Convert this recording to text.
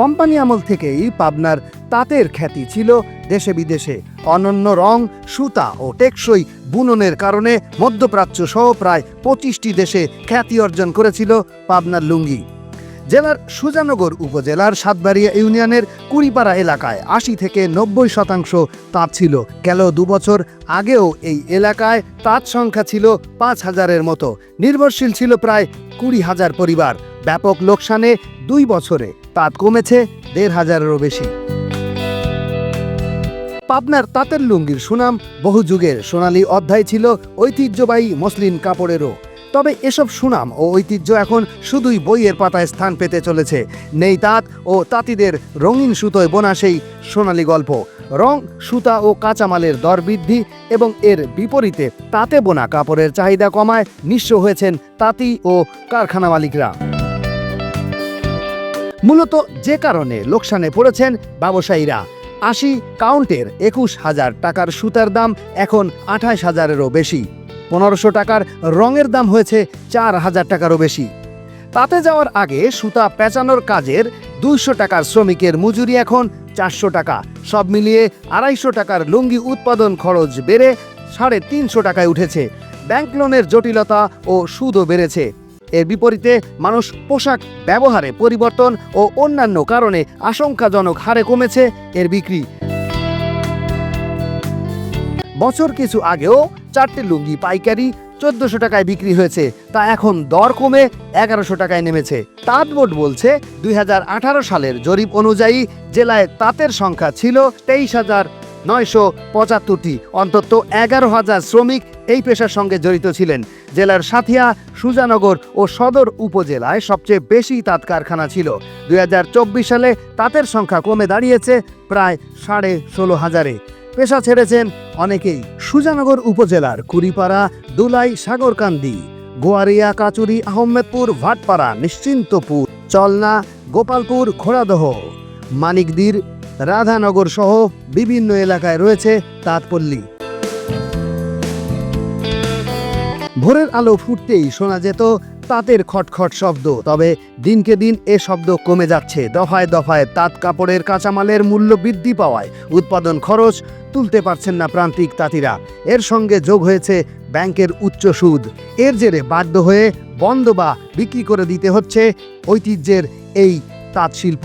Company আমল থেকেই পাবনার তাঁতের খ্যাতি ছিল দেশে বিদেশে। অনন্য রং, সুতা ও টেকসই বুননের কারণে মধ্যপ্রাচ্য সহ প্রায় পঁচিশটি দেশে খ্যাতি অর্জন করেছিল পাবনার লুঙ্গি। জেলার সুজানগর উপজেলার সাতবাড়িয়া ইউনিয়নের কুড়িপাড়া এলাকায় আশি থেকে নব্বই শতাংশ তাঁত ছিল। গেল দুবছর আগেও এই এলাকায় তাঁত সংখ্যা ছিল পাঁচ হাজারের মতো। নির্ভরশীল ছিল প্রায় কুড়ি হাজার পরিবার। ব্যাপক লোকসানে দুই বছরে তাঁত কমেছে দেড় হাজারেরও বেশি। পাবনার তাঁতের লুঙ্গির সুনাম বহু যুগের সোনালী অধ্যায় ছিল ঐতিহ্যবাহী মসলিন কাপড়েরও। তবে এসব সুনাম ও ঐতিহ্য এখন শুধুই বইয়ের পাতায় স্থান পেতে চলেছে। নেই তাঁত ও তাঁতিদের রঙিন সুতোয় বোনা সেই সোনালী গল্প। রং, সুতা ও কাঁচামালের দর বৃদ্ধি এবং এর বিপরীতে তাঁতে বোনা কাপড়ের চাহিদা কমায় নিঃস্ব হয়েছেন তাঁতি ও কারখানা মালিকরা। মূলত যে কারণে লোকসানে পড়েছেন ব্যবসায়ীরা। আশি কাউন্টের একুশ হাজার টাকার সুতার দাম এখন আঠাশ হাজারেরও বেশি। পনেরোশো টাকার রঙের দাম হয়েছে চার হাজার টাকারও বেশি। তাতে যাওয়ার আগে সুতা পেঁচানোর কাজের দুইশো টাকার শ্রমিকের মজুরি এখন চারশো টাকা। সব মিলিয়ে আড়াইশো টাকার লুঙ্গি উৎপাদন খরচ বেড়ে সাড়ে তিনশো টাকায় উঠেছে। ব্যাংক লোনের জটিলতা ও সুদও বেড়েছে। এর বিপরীতে মানুষ পোশাক ব্যবহারে পরিবর্তন ও অন্যান্য কারণে আশঙ্কাজনক হারে কমেছে এর বিক্রি। বছর কিছু আগেও চারটি লুঙ্গি পাইকারি চোদ্দশো টাকায় বিক্রি হয়েছে, তা এখন দর কমে এগারোশো টাকায় নেমেছে। তাঁত বোর্ড বলছে, দুই হাজার আঠারো সালের জরিপ অনুযায়ী জেলায় তাঁতের সংখ্যা ছিল তেইশ হাজার নয়শো পঁচাত্তরটি। অন্তত এগারো হাজার শ্রমিক এই পেশার সঙ্গে জড়িত ছিলেন। জেলার সাথিয়া, সুজানগর ও সদর উপজেলায় সবচেয়ে বেশি তাঁত কারখানা ছিল। দুই হাজার চব্বিশ সালে তাঁতের সংখ্যা কমে দাঁড়িয়েছে প্রায় সাড়ে ষোলো হাজারে। পেশা ছেড়েছেন অনেকেই। সুজানগর উপজেলার কুড়িপাড়া, দুলাই, সাগরকান্দি, গোয়ারিয়া, কাচুরি, আহমেদপুর, ভাটপাড়া, নিশ্চিন্তপুর, চলনা, গোপালপুর, ঘোড়াদহ, মানিকদির রাধানগর সহ বিভিন্ন এলাকায় রয়েছে তাঁতপল্লী। ভোরের আলো ফুটতেই শোনা যেত তাঁতের খটখট শব্দ, তবে দিনকে দিন এ শব্দ কমে যাচ্ছে। দফায় দফায় তাঁত কাপড়ের কাঁচামালের মূল্য বৃদ্ধি পাওয়ায় উৎপাদন খরচ তুলতে পারছেন না প্রান্তিক তাঁতিরা। এর সঙ্গে যোগ হয়েছে ব্যাংকের উচ্চ সুদ। এর জেরে বাধ্য হয়ে বন্ধ বা বিক্রি করে দিতে হচ্ছে ঐতিহ্যের এই তাঁত শিল্প